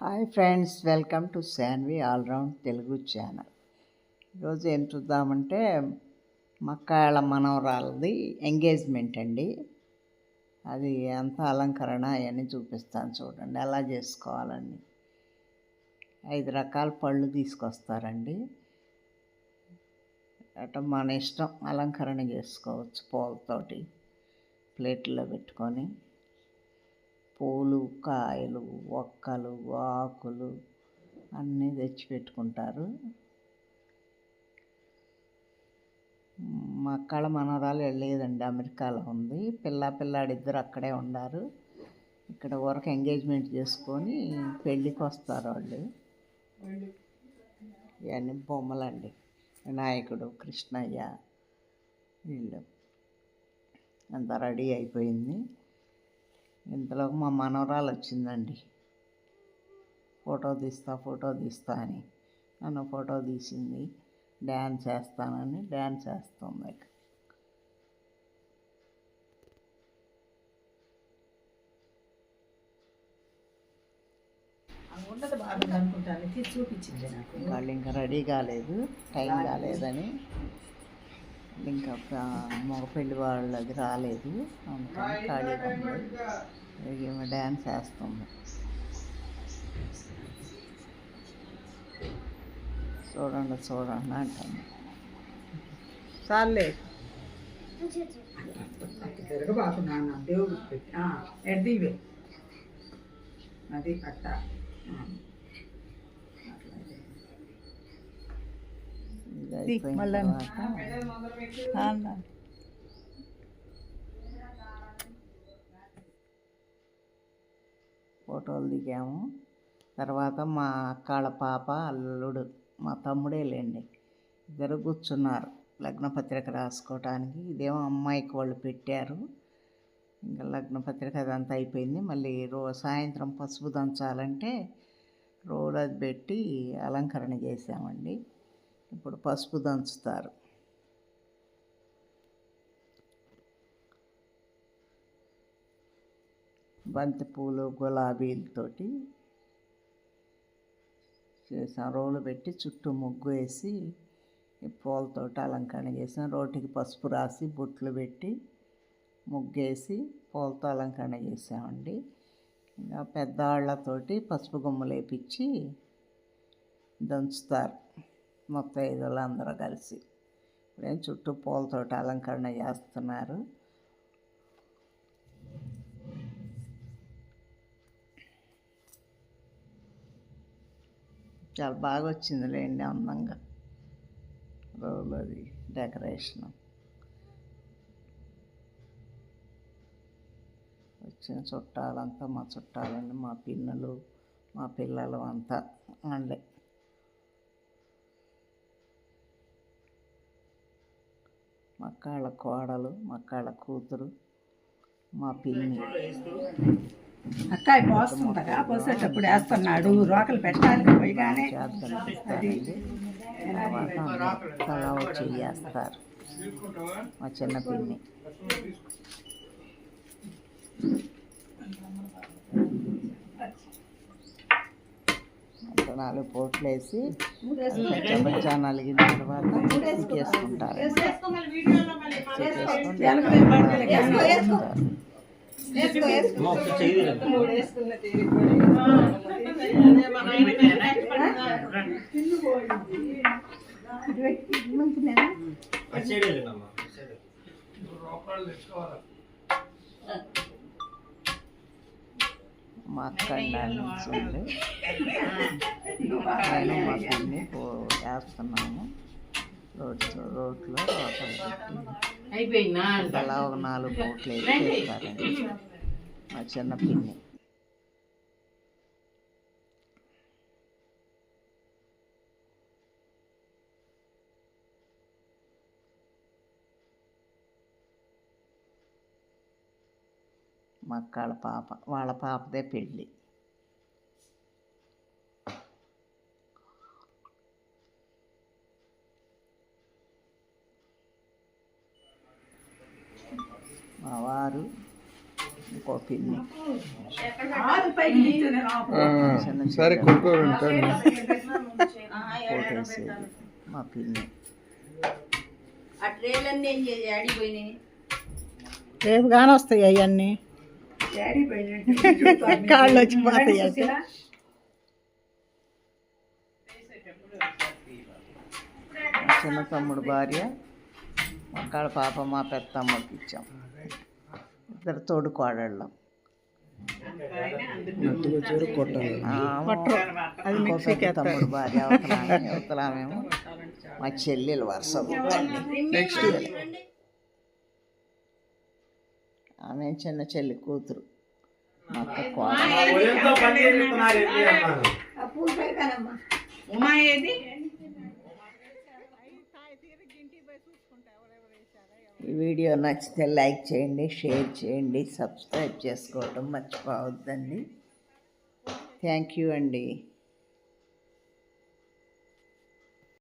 Hi friends welcome to Shanvi all round Telugu channel. ఈరోజు ఏం చూద్దామంటే మక్కాళ్ళ మనవరాలది ఎంగేజ్మెంట్ అండి. అది అంత అలంకరణ అవన్నీ చూపిస్తాను చూడండి ఎలా చేసుకోవాలండి ఐదు రకాల పళ్ళు తీసుకొస్తారండి. అట మన ఇష్టం అలంకరణ చేసుకోవచ్చు పూలతోటి ప్లేట్లో పెట్టుకొని. పూలు కాయలు ఒక్కలు ఆకులు అన్నీ తెచ్చి పెట్టుకుంటారు మా అక్కడ మనవరాలు వెళ్ళలేదండి అమెరికాలో ఉంది. పిల్ల పిల్లాడిద్దరు అక్కడే ఉన్నారు ఇక్కడ వరకు ఎంగేజ్మెంట్ చేసుకొని పెళ్ళికి వస్తారు వాళ్ళు. ఇవన్నీ బొమ్మలండి. వినాయకుడు కృష్ణయ్య వీళ్ళు. అంతా రెడీ అయిపోయింది. ఇంతలో మా మనవరాలు వచ్చిందండి. ఫోటో తీస్తా ఫోటో తీస్తా అని. నన్ను ఫోటో తీసింది. డ్యాన్స్ చేస్తానని డ్యాన్స్ చేస్తుంది చూపించింది వాళ్ళు ఇంకా రెడీ కాలేదు. టైం కాలేదని. ఇంకా మగ పెళ్ళి వాళ్ళది రాలేదు. అందుకని ఖాళీగా ఉంది. ఈమె డ్యాన్స్ వేస్తుంది చూడండి చూడండి అంటాను చాలే తిరగబాకు నాన్న దేవుడు పెట్టి ఎడ్దీవే అది కట్ట ఆ. అట్లయితే. ఇది అయిపోయిన మళ్ళా. ఫోటోలు దిగాము. తర్వాత మా అక్కాళ్ళ పాప అల్లుడు మా తమ్ముడే లేండి. ఇద్దరు కూర్చున్నారు లగ్న పత్రిక రాసుకోవటానికి ఇదేమో అమ్మాయికి వాళ్ళు పెట్టారు. ఇంకా లగ్న పత్రిక అదంతా అయిపోయింది. మళ్ళీ రో సాయంత్రం పసుపు దంచాలంటే రోలు అది పెట్టి అలంకరణ చేసామండి ఇప్పుడు పసుపు దంచుతారు. బంతిపూలు గులాబీలతోటి చేసాం. రోలు పెట్టి చుట్టూ ముగ్గు వేసి పూలతోటి అలంకరణ చేసాం. రోటికి పసుపు రాసి బొట్లు పెట్టి ముగ్గేసి పూలతో అలంకరణ చేసామండి. ఇంకా పెద్దవాళ్ళతోటి పసుపు గుమ్మలు వేపించి దంచుతారు. మొత్తం ఐదు అందరూ కలిసి. ఇప్పుడేం చుట్టూ పూలతోటి అలంకరణ చేస్తున్నారు. చాలా బాగా వచ్చింది లేండి అందంగా. రోల్ అది డెకరేషన్. వచ్చిన చుట్టాలంతా మా చుట్టాలండి మా పిన్నలు మా పిల్లలు అంతా అండి. మక్కాళ్ళ కోడలు మక్కాళ్ళ కూతురు మా పిన్ని. అక్కాయి పోస్తుండగా పోసేటప్పుడు వేస్తున్నాడు. రోకలు పెట్టాలి పోయిగానే. అది తలా వచ్చి చేస్తారు మా చిన్న పిన్ని. నాలుగు పోట్లు వేసి పచ్చబచ్చా నలిగిన తర్వాత చేసుకుంటారు మా అక్క డాన్సింగ్ నేను మా పిన్ని పో వేస్తున్నాము రోడ్ రోడ్లో అయిపోయిందా అలా ఒక నాలుగు పోట్లు మా చిన్న పిన్ని. మా అక్కళ్ళ పాప వాళ్ళ పాపదే పెళ్ళి. మా వారు ఇంకో పిన్ని. సరే ఫోటోసేది మా పిన్ని. రేపు కానీ వస్తాయి అవన్నీ కాళ్ళు వచ్చి పోతాయి అంటే. చిన్న తమ్ముడు భార్య మా కాడ పాప మా పెద్ద ఇచ్చాం. ఇద్దరు తోడు కోడళ్ళం అది మిక్సీకి తమ్ముడు భార్య అవతలామె అవతలామేమో మా చెల్లెలు వరుస నెక్స్ట్. ఆమె చిన్న చెల్లి కూతురు. మా అక్క ఉమా ఏది? వీడియో నచ్చితే లైక్ చేయండి షేర్ చేయండి సబ్స్క్రైబ్ చేసుకోవటం మర్చిపోవద్దండి. థ్యాంక్ యూ అండి.